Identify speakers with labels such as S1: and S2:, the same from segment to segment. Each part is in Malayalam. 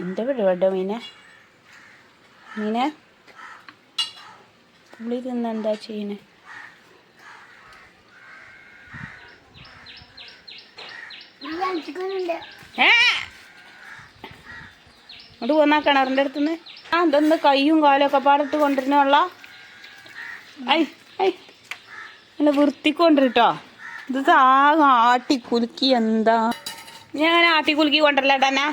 S1: എന്റെ പരിപാടിയോ മീനെ. മീനെ. പുളി തിന്ന് എന്താ ചെയ്യണേ? ഏ? അങ്ങോട്ട് പോന്നാ കിണറിന്റെ അടുത്തുനിന്ന്? ആ എന്തെന്ന് കയ്യും കാലും ഒക്കെ പാടിട്ട് കൊണ്ടിരുന്നുള്ള ഐ ഐ. നല്ല വൃത്തിക്കൊണ്ടിട്ടോ ഇത് ആകെ ആട്ടി കുലുക്കി എന്താ ഞാൻ ആട്ടി കുലുക്കി കൊണ്ടല്ലേട്ടാ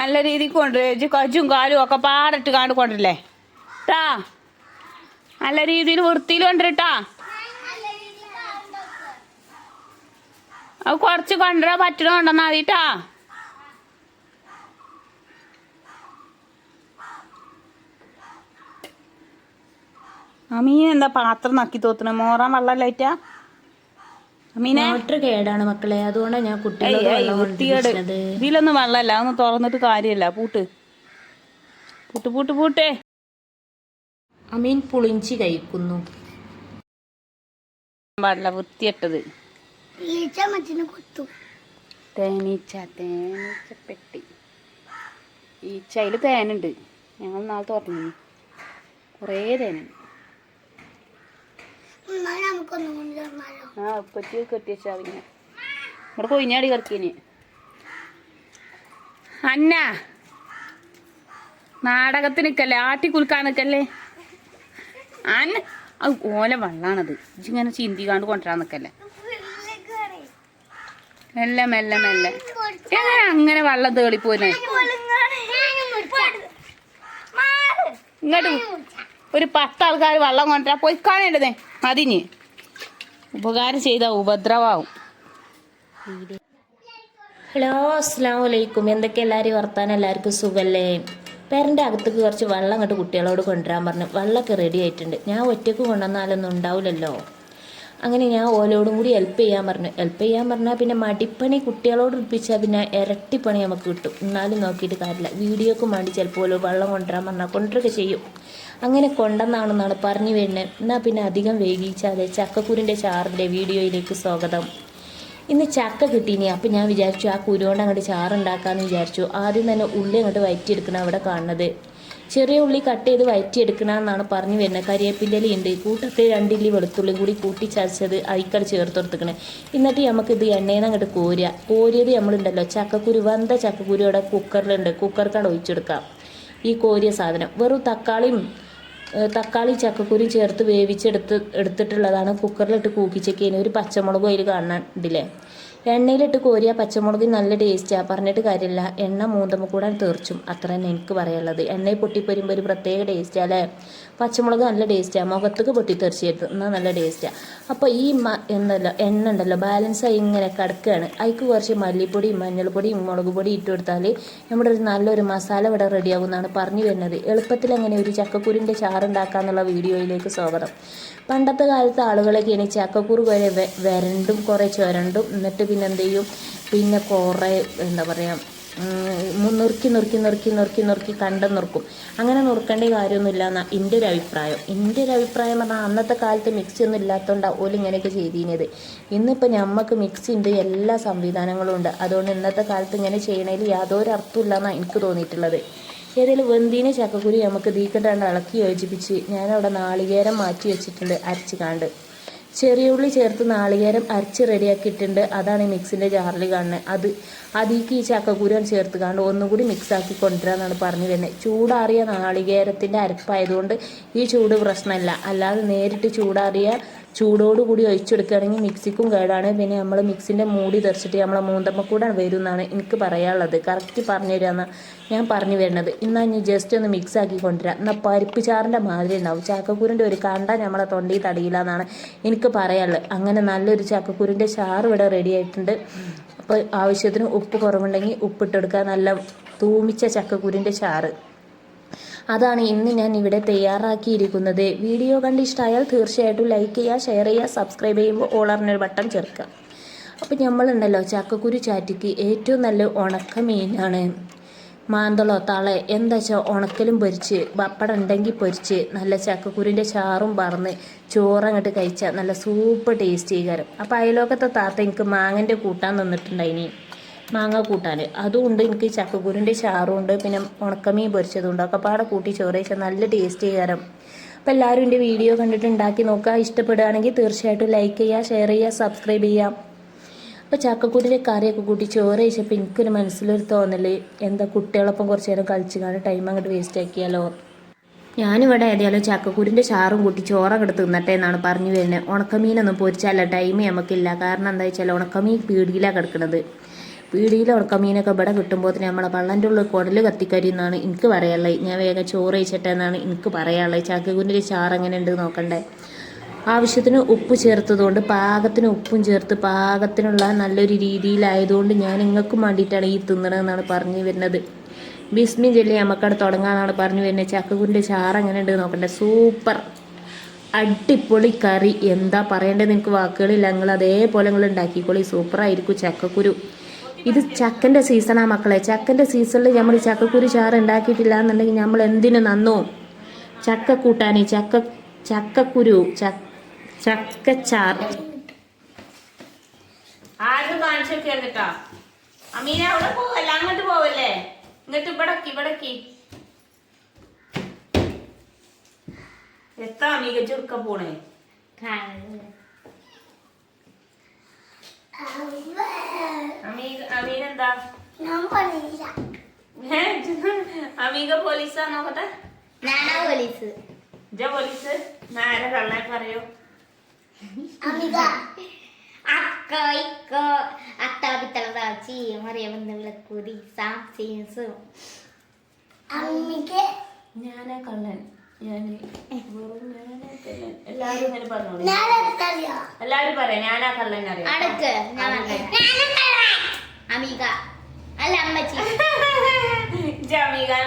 S1: നല്ല രീതിക്ക് കൊണ്ടുവരും. കജും കാലും ഒക്കെ പാടിട്ട് കാണ്ട് കൊണ്ടല്ലേ ട്ടാ. നല്ല രീതിയിൽ വൃത്തിയിൽ കൊണ്ടുവരട്ടാ അത് കുറച്ച് കൊണ്ടുവരാൻ പറ്റണുണ്ടെന്നാ മതിട്ടാ അമീൻ എന്താ പാത്രം നക്കി തോത്തണേ? മോറാൻ വെള്ളം അമീനെ
S2: മോട്ടർ കേടാണ് മക്കളെ. അതുകൊണ്ടാണ് ഞാൻ കൊണ്ടുവരുന്നത്
S1: ഇതിലൊന്നും വെള്ളമല്ല അതൊന്നും തുറന്നിട്ട് കാര്യമില്ല. പൂട്ട്. പൂട്ട് പൂട്ട് പൂട്ടേ.
S2: അമീൻ പുളിഞ്ചി കഴിക്കുന്നു.
S1: പാടില്ല വൃത്തിയിട്ടത് തേനീച്ച തേനീച്ച പെട്ടി ഈച്ച അതിൽ തേനുണ്ട്. ഞങ്ങൾ നാളെ തുറന്നു. കുറേ തേനുണ്ട്
S3: എന്നാൽ നമുക്കൊന്നും കൊണ്ട് തന്നാലോ
S1: ആ ഉപ്പറ്റി കെട്ടി വെച്ചാൽ പിന്നെ ഇവിടെ കൊയിഞ്ഞാടി കിടക്കിന് അന്ന നാടകത്തിന് നിൽക്കല്ലേ ആട്ടി കുലുക്കാൻ നിൽക്കല്ലേ അന്ന ഓല വെള്ളാണത്. ഇങ്ങനെ ചിന്തിക്കാണ്ട് കൊണ്ടുവരാൻ നിൽക്കല്ലേ മെല്ലെ മെല്ലെ മെല്ലെ. എങ്ങനെ അങ്ങനെ വെള്ളം തേളിപ്പോനെ ഇങ്ങോട്ട് ഒരു പത്ത് ആൾക്കാർ വള്ളം കൊണ്ടുവരാൻ പോയി കാണേണ്ടതേ അതിന് ഉപകാരം ചെയ്ത ഉപദ്രവാവും.
S2: ഹലോ അസ്സാം വലൈക്കും എന്തൊക്കെ എല്ലാവരും വർത്താനം? എല്ലാവർക്കും സുഖല്ലേ? പേരന്റെ അകത്തേക്ക് കുറച്ച് വെള്ളം അങ്ങോട്ട് കുട്ടികളോട് കൊണ്ടുവരാൻ പറഞ്ഞു. വെള്ളമൊക്കെ റെഡി ആയിട്ടുണ്ട്. ഞാൻ ഒറ്റയ്ക്ക് കൊണ്ടുവന്നാലൊന്നും ഉണ്ടാവില്ലല്ലോ. അങ്ങനെ ഞാൻ ഓലോടും കൂടി ഹെൽപ്പ് ചെയ്യാൻ പറഞ്ഞു. ഹെൽപ്പ് ചെയ്യാൻ പറഞ്ഞാൽ പിന്നെ മടിപ്പണി കുട്ടികളോട് ഉറപ്പിച്ചാൽ പിന്നെ ഇരട്ടിപ്പണി നമുക്ക് കിട്ടും. എന്നാലും നോക്കിയിട്ട് കാര്യമില്ല. വീഡിയോക്ക് വേണ്ടി ചിലപ്പോൾ വെള്ളം കൊണ്ടുവരാൻ പറഞ്ഞാൽ കൊണ്ടുവരൊക്കെ ചെയ്യും. അങ്ങനെ കൊണ്ടെന്നാണെന്നാണ് പറഞ്ഞു വരുന്നത്. എന്നാൽ പിന്നെ അധികം വൈകിച്ചാതെ ചക്കക്കുരിന്റെ ചാറിന്റെ വീഡിയോയിലേക്ക് സ്വാഗതം. ഇന്ന് ചക്ക കിട്ടീനി. അപ്പം ഞാൻ വിചാരിച്ചു ആ കുരു കൊണ്ട് അങ്ങോട്ട് ചാറുണ്ടാക്കാമെന്ന് വിചാരിച്ചു. ആദ്യം തന്നെ ഉള്ളി അങ്ങോട്ട് വയറ്റിയെടുക്കണം അവിടെ കാണുന്നത്. ചെറിയ ഉള്ളി കട്ട് ചെയ്ത് വയറ്റിയെടുക്കണമെന്നാണ് പറഞ്ഞു വരുന്നത്. കരിയേപ്പിന്റെ ഉണ്ട് കൂട്ടത്തിൽ രണ്ടില്ലി വെളുത്തുള്ളി കൂടി കൂട്ടി ചതച്ചത് ചേർത്ത് കൊടുത്തിക്കണേ എന്നിട്ട് നമുക്ക് ഇത് എണ്ണയിൽ നിന്ന് അങ്ങോട്ട് കോരുക. കോരിയത് നമ്മളുണ്ടല്ലോ. ചക്കക്കുരു വന്ത ചക്കക്കുരു അവിടെ കുക്കറിലുണ്ട് കുക്കർക്കാട് ഒഴിച്ചെടുക്കാം. ഈ കോരിയ സാധനം. വെറും തക്കാളിയും തക്കാളി ചക്കക്കുരി ചേർത്ത് വേവിച്ചെടുത്ത് എടുത്തിട്ടുള്ളതാണ്. കുക്കറിലിട്ട് കൂക്കിച്ചൊക്കെ ഒരു പച്ചമുളകും അതിൽ കാണാണ്ടില്ലേ എണ്ണയിലിട്ട് കോരിയ പച്ചമുളക് നല്ല ടേസ്റ്റാണ് പറഞ്ഞിട്ട് കാര്യമില്ല. എണ്ണ മൂന്തമ്മ കൂടാൻ തീർച്ചും. അത്ര തന്നെ എനിക്ക് പറയാനുള്ളത്. എണ്ണയിൽ പൊട്ടിപ്പൊരുമ്പോൾ ഒരു പ്രത്യേക ടേസ്റ്റാണ് അല്ലേ? പച്ചമുളക് നല്ല ടേസ്റ്റാണ് മുഖത്തേക്ക് പൊട്ടിത്തെറിച്ചെടുത്ത് എന്നാൽ നല്ല ടേസ്റ്റാണ് അപ്പോൾ ഈ മ എന്നല്ലോ എണ്ണ ഉണ്ടല്ലോ. ബാലൻസ് ആയി ഇങ്ങനെ കിടക്കുകയാണ് അതിക്ക് കുറച്ച് മല്ലിപ്പൊടിയും മഞ്ഞൾപ്പൊടിയും മുളക് പൊടി ഇട്ട് കൊടുത്താൽ നമ്മുടെ ഒരു നല്ലൊരു മസാല ഇവിടെ റെഡിയാകും എന്നാണ് പറഞ്ഞു വരുന്നത്. എളുപ്പത്തിൽ എങ്ങനെ ഒരു ചക്കക്കുരിന്റെ ചാറുണ്ടാക്കാന്നുള്ള വീഡിയോയിലേക്ക് സ്വാഗതം. പണ്ടത്തെ കാലത്ത് ആളുകളൊക്കെ ഇനി ചക്കക്കുരു വരെ വരണ്ടും കുറേ ചുരണ്ടും എന്നിട്ട് പിന്നെ എന്ത് ചെയ്യും പിന്നെ കുറേ എന്താ പറയുക നുറുക്കി നുറുക്കി നുറുക്കി നുറുക്കി നുറുക്കി കണ്ടം നുറുക്കും. അങ്ങനെ നുറുക്കേണ്ട കാര്യമൊന്നുമില്ല എന്നാണ് എന്റെ ഒരു അഭിപ്രായം. എന്റെ ഒരു അഭിപ്രായം പറഞ്ഞാൽ അന്നത്തെ കാലത്ത് മിക്സി ഒന്നും ഇല്ലാത്തതുകൊണ്ടാണ് ഓൽ ഇങ്ങനെയൊക്കെ ചെയ്തിരുന്നത് ഇന്നിപ്പോൾ ഞമ്മക്ക് മിക്സി ഉണ്ട് എല്ലാ സംവിധാനങ്ങളും ഉണ്ട്. അതുകൊണ്ട് ഇന്നത്തെ കാലത്ത് ഇങ്ങനെ ചെയ്യണതിൽ യാതൊരു അർത്ഥമില്ല എന്നാണ് എനിക്ക് തോന്നിയിട്ടുള്ളത്. ഏതെങ്കിലും വെന്തീനെ ചക്കക്കുരി നമുക്ക് ദീക്കട്ടാണ്ട് ഇളക്കി യോജിപ്പിച്ച് ഞാനവിടെ നാളികേരം മാറ്റി വെച്ചിട്ടുണ്ട് അരച്ച് കാണ്ട്. ചെറിയ ഉള്ളി ചേർത്ത് നാളികേരം അരച്ച് റെഡിയാക്കിയിട്ടുണ്ട്. അതാണ് മിക്സിന്റെ ജാറിൽ കാണുന്നത് അത് അതിലേക്ക് ഈ ചക്കക്കുരു ചേർത്ത് കാണ്ട് ഒന്നുകൂടി മിക്സ് ആക്കി കൊണ്ടുവരാമെന്നാണ് പറഞ്ഞു വരുന്നത് ചൂടാറിയ നാളികേരത്തിന്റെ അരപ്പായതുകൊണ്ട് ഈ ചൂട് പ്രശ്നമല്ല അല്ലാതെ നേരിട്ട് ചൂടാറിയ ചൂടോടുകൂടി ഒഴിച്ചെടുക്കുകയാണെങ്കിൽ മിക്സിക്കും കേടാണ്. പിന്നെ നമ്മൾ മിക്സിന്റെ മൂടി തെറിച്ചിട്ട് നമ്മളെ മൂന്തമ്മ കൂടെ വരും എനിക്ക് പറയാനുള്ളത്. കറക്റ്റ് പറഞ്ഞു തരാമെന്ന് ഞാൻ പറഞ്ഞു വരുന്നത്. എന്നാൽ ഞാൻ ജസ്റ്റ് ഒന്ന് മിക്സ് ആക്കി കൊണ്ടുവരാം. എന്നാൽ പരിപ്പ് ചാറിന്റെ മാതിരി ഉണ്ടാവും. ചാക്കക്കൂരിന്റെ ഒരു കണ്ട നമ്മളെ തൊണ്ടി തടിയില്ല എന്നാണ് എനിക്ക് പറയാനുള്ളത്. അങ്ങനെ നല്ലൊരു ചാക്കക്കൂരിന്റെ ചാറ് ഇവിടെ റെഡി ആയിട്ടുണ്ട്. അപ്പോൾ ആവശ്യത്തിന് ഉപ്പ് കുറവുണ്ടെങ്കിൽ ഉപ്പിട്ടെടുക്കുക. നല്ല തൂമിച്ച ചക്കക്കുരിന്റെ ചാറ്. അതാണ് ഇന്ന് ഞാൻ ഇവിടെ തയ്യാറാക്കിയിരിക്കുന്നത്. വീഡിയോ കണ്ട് ഇഷ്ടമായാൽ തീർച്ചയായിട്ടും ലൈക്ക് ചെയ്യുക ഷെയർ ചെയ്യുക സബ്സ്ക്രൈബ് ചെയ്യുമ്പോൾ ഓളറിനൊരു ബട്ടൺ ചേർക്കുക. അപ്പോൾ നമ്മളുണ്ടല്ലോ ചക്കക്കുരു ചാറ്റിക്ക് ഏറ്റവും നല്ല ഉണക്ക മീനാണ്. മാന്തളോ തള എന്താ വെച്ചാൽ ഉണക്കലും പൊരിച്ച് പപ്പടം ഉണ്ടെങ്കിൽ പൊരിച്ച് നല്ല ചക്കക്കുരുന്റെ ചാറും പറന്ന് ചോറങ്ങോട്ട് കഴിച്ചാൽ നല്ല സൂപ്പർ ടേസ്റ്റ് കാരം. അപ്പോൾ അയലോക്കത്തെ താത്ത എനിക്ക് മാങ്ങന്റെ കൂട്ടാൻ തന്നിട്ടുണ്ടായിനി. മാങ്ങ കൂട്ടാൻ അതുകൊണ്ട് എനിക്ക് ചക്കക്കുരുന്റെ ചാറുണ്ട് പിന്നെ ഉണക്കമീൻ പൊരിച്ചതുണ്ട്. ഒക്കെ പാടെ കൂട്ടി ചോറ് വെച്ചാൽ നല്ല ടേസ്റ്റ് ചെയ്യാറും അപ്പോൾ എല്ലാവരും എന്റെ വീഡിയോ കണ്ടിട്ട് ഉണ്ടാക്കി നോക്കുക. ഇഷ്ടപ്പെടുകയാണെങ്കിൽ തീർച്ചയായിട്ടും ലൈക്ക് ചെയ്യുക ഷെയർ ചെയ്യുക സബ്സ്ക്രൈബ് ചെയ്യാം അപ്പോൾ ചക്കക്കുരുവിന്റെ കറിയൊക്കെ കൂട്ടി ചോറ് കഴിച്ചപ്പോൾ എനിക്കൊരു മനസ്സിലൊരു തോന്നൽ എന്താ കുട്ടികളൊപ്പം കുറച്ച് നേരം കളിച്ച് കാണാൻ ടൈം അങ്ങോട്ട് വേസ്റ്റ് ആക്കിയാലോ? ഞാനിവിടെ ഏതായാലും ചക്കക്കുരിന്റെ ചാറും കൂട്ടി ചോറൊക്കെ എടുത്ത് തിന്നട്ടെ എന്നാണ് പറഞ്ഞു വരുന്നത്. ഉണക്കമീനൊന്നും പൊരിച്ചാല ടൈം നമുക്കില്ല. കാരണം എന്താ വെച്ചാൽ ഉണക്കമീൻ പീടിയിലാണ് കിടക്കുന്നത് പീടിയിൽ ഉണക്കമീനൊക്കെ ഇവിടെ കിട്ടുമ്പോൾ തന്നെ നമ്മളെ പള്ളന്റെ ഉള്ളിൽ കുടൽ കത്തിക്കരി എന്നാണ് എനിക്ക് പറയാനുള്ളത്. ഞാൻ വേഗം ചോറ് വെച്ചിട്ടെന്നാണ് എനിക്ക് പറയാനുള്ളത്. ചക്കക്കുരിന്റെ ചാറ് എങ്ങനെ ഉണ്ട് നോക്കണ്ടേ? ആവശ്യത്തിന് ഉപ്പ് ചേർത്തതുകൊണ്ട് പാകത്തിന് ഉപ്പും ചേർത്ത് പാകത്തിനുള്ള നല്ലൊരു രീതിയിലായതുകൊണ്ട് ഞാൻ നിങ്ങൾക്കും വേണ്ടിയിട്ടാണ് ഈ തിന്നണമെന്നാണ് പറഞ്ഞു വരുന്നത്. ബിസ്മി ജെല്ലി നമുക്കവിടെ തുടങ്ങാമെന്നാണ് പറഞ്ഞു വരുന്നത്. ചക്കക്കുരിന്റെ ചാറ് എങ്ങനെ ഉണ്ട് നോക്കണ്ടേ? സൂപ്പർ. അടിപൊളി കറി. എന്താ പറയേണ്ടത്? നിങ്ങൾക്ക് വാക്കുകളില്ല. നിങ്ങൾ അതേപോലെ നിങ്ങൾ ഉണ്ടാക്കിക്കോളി. സൂപ്പറായിരിക്കും ചക്കക്കുരു. ഇത് ചക്കന്റെ സീസണാ മക്കളെ. ചക്കന്റെ സീസണിൽ നമ്മൾ ചക്കക്കുരു ചാറ് ഉണ്ടാക്കിയിട്ടില്ല എന്നുണ്ടെങ്കിൽ നമ്മൾ എന്തിനു നന്നോ? ചക്ക കൂട്ടാനി ചക്ക ചക്കക്കുരു ചക്കച്ചാർ.
S1: ആരും കാണിച്ചൊക്കെ കേട്ടോ അമീന അവിടെ പോവല്ല? അങ്ങോട്ട് പോവല്ലേ? ഇങ്ങോട്ട് ഇവിടക്കി ഇവിടക്കി. എത്താ അമീക ചുരുക്ക പോണേ? അമീന എന്താ? അമീക പോലീസാ
S3: ഞാനാ പോലീസ്.
S1: നേരെ കള്ളാൻ പറയൂ?
S4: അക്ക ഇക്ക വിളക്കൂതി സാം സീൻസും.
S3: അമ്മിക
S1: ഞാനാ കള്ളൻ. എല്ലാരും ഇങ്ങനെ
S3: ഞാൻ
S1: എല്ലാരും പറയാം ഞാനാ കള്ളൻ
S4: പറഞ്ഞേ. അമിക. അല്ല അമ്മച്ചി.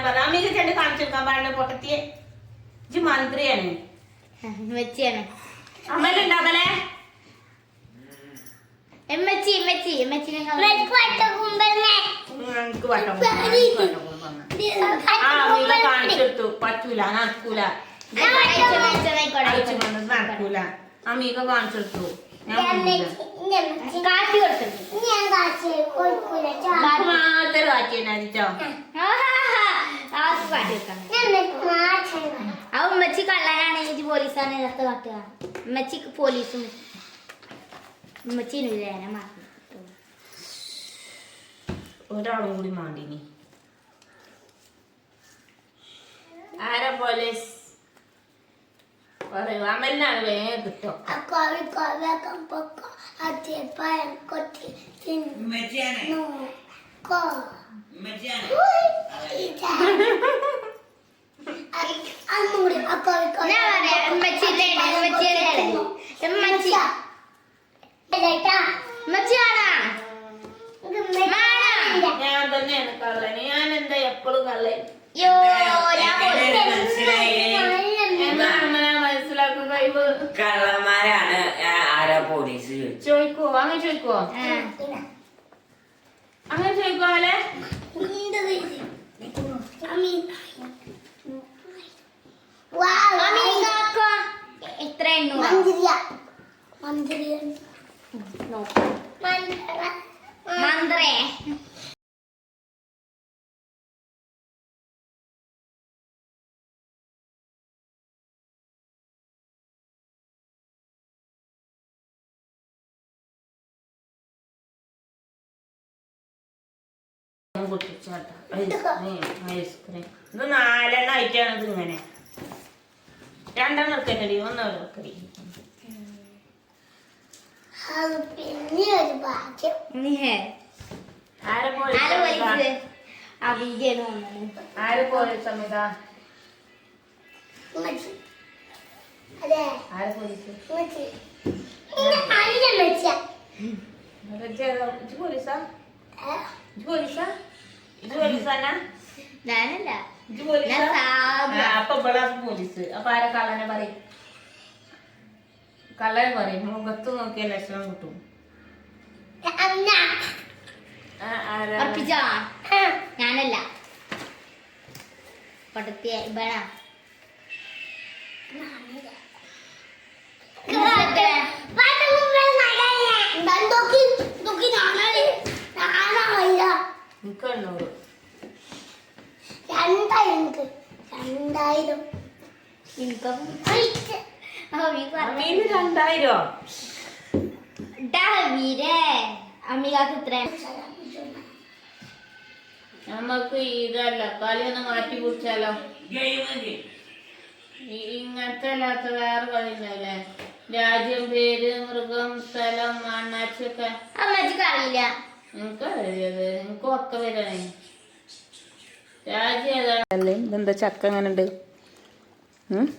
S1: പറഞ്ഞു അമീക ചെണ്ട് കാണിച്ചു കൊടുക്കാൻ പാടില്ല പൊട്ടത്തിയെ. ഇജ്ജ് മന്ത്രിയാണ്.
S4: അമ്മച്ചിയാണ്.
S1: അമ്മലുണ്ടാവലേ
S4: എമ്മച്ചി എമ്മച്ചി എമ്മച്ചിനെ
S1: വട്ടം വട്ടം. കാണിച്ചെടുത്തു. പറ്റൂല നടക്കൂല. നടക്കൂല. അമീക കാണിച്ചെടുത്തു. എനിക്ക് മാത്രം
S3: ഞാൻ മാറ്റം
S4: ആ ഉമ്മച്ചി കള്ളനാണെങ്കിൽ പോലീസാണ് ഇതൊക്കെ കാട്ടുക ഉമ്മച്ചിക്ക് പോലീസും ഉമ്മച്ചിനില്ല മാറ്റി.
S1: ഒരാളും കൂടി മാണ്ടിനി ആരാ പോലീസ്? പറയൂ അമലിനാണ് വേഗം കിട്ടും.
S3: കൊത്തി തിന്നു കോ അന്നൂടി അക്കോവി
S4: ഞാൻ പറയാം ഉമ്മച്ചിയുടെ ഉമ്മച്ചിയുടെ ഉമ്മച്ചി ഉമ്മച്ചിയാണാ
S1: ഞാൻ തന്നെയാണ് കള്ളന് ഞാൻ എന്താ എപ്പോഴും കള്ളൻ
S4: യോ ഞാൻ പോലീസ്.
S1: എന്നാ അമ്മനെ മനസ്സിലാക്കുക കഴിവ്
S5: കള്ളന്മാരാണ്. ആരാ പോലീസ്
S1: ചോദിക്കോ അങ്ങനെ
S4: ചോദിക്കോ.
S1: അങ്ങനെ
S3: ചോദിക്കോ അവലെ
S4: മന്ത്രേ.
S1: ഞാൻ പൊട്ടിച്ചാട്ടാ. Ice cream, ice cream. ഇത് നാലെണ്ണം ആയിട്ടാണ് ഇത് ഇങ്ങനെ. രണ്ടെണ്ണം എടുക്കണ്ടടി ഒന്നോ എടുക്കടി
S3: പിന്നെ ഒരു ഭാഗ്യം.
S1: ആരെ പോലെ
S4: ആര്
S1: പോലെ സമിത പോലീസ്? പോലീസാ? ഇജ് പോലീസാനാ
S4: ഞാനല്ല.
S1: ഇജ് പോലീസാ? അപ്പൊ ഇവിടെ പോലീസ്. അപ്പൊ ആരെ കള്ളനെ പറയും? കള്ളനെ പറയും. മുഖത്ത് നോക്കിയ ലക്ഷണം കിട്ടും.
S4: ഞാനല്ല. പടത്തിയ ഇവിടെ
S2: എനിക്ക് എണ്ണൂറ്
S3: രണ്ടായിരം. എനിക്ക് രണ്ടായിരം
S4: എനിക്കും
S2: അമ്മീന് രണ്ടായിരോ?
S4: വീരേ അമ്മികാക്ക് ഇത്ര
S2: നമുക്ക് ഇതല്ല കളി ഒന്ന് മാറ്റി കുറിച്ചാലോ ഇങ്ങനത്തെ അല്ലാത്ത വേറെ കളി ഉണ്ടല്ലേ രാജ്യം പേര് മൃഗം സ്ഥലം മണ്ണാച്ചൊക്കെ
S4: അമ്മച്ചിക്ക് അറിയില്ല.
S2: ഒക്കെ വരണേ ഏതാണ്
S1: ഇതെന്താ? ചക്ക എങ്ങനെ ഉണ്ട്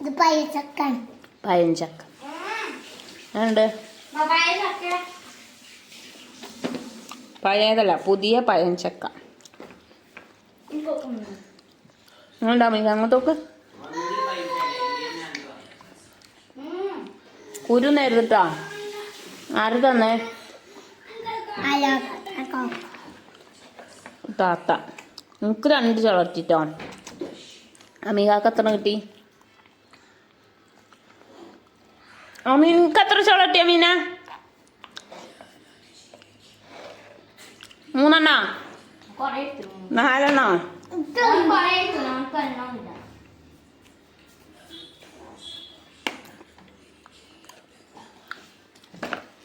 S3: ഇത് പൈസക്കാണ്
S1: പയൻ ചക്ക. ഉണ്ട് പഴയതല്ല പുതിയ പയൻ ചക്ക. ഉണ്ടാ മീ അങ്ങോട്ടോക്ക് കുരു നേരിട്ടാ ആര് തന്നെ? താത്ത നമുക്ക് രണ്ട് ചളർത്തിട്ടോ? അമീകാക്ക് എത്ര കിട്ടി? അമീനക്ക് എത്ര ചളർത്തി അമീന? മൂന്നെണ്ണ? നാലെണ്ണ
S4: കൊറേ എടുത്തു നമുക്ക് എണ്ണമില്ല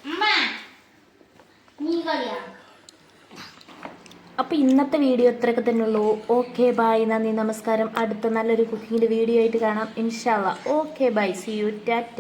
S4: അമ്മ നീ കളിയാ
S2: അപ്പോൾ ഇന്നത്തെ വീഡിയോ ഇത്രയൊക്കെ തന്നെ ഉള്ളൂ ഓക്കെ ബൈ നന്ദി നമസ്കാരം. അടുത്ത നല്ലൊരു കുക്കിങ്ങിന്റെ വീഡിയോ ആയിട്ട് കാണാം. ഇൻഷാല്ല okay bye see you tata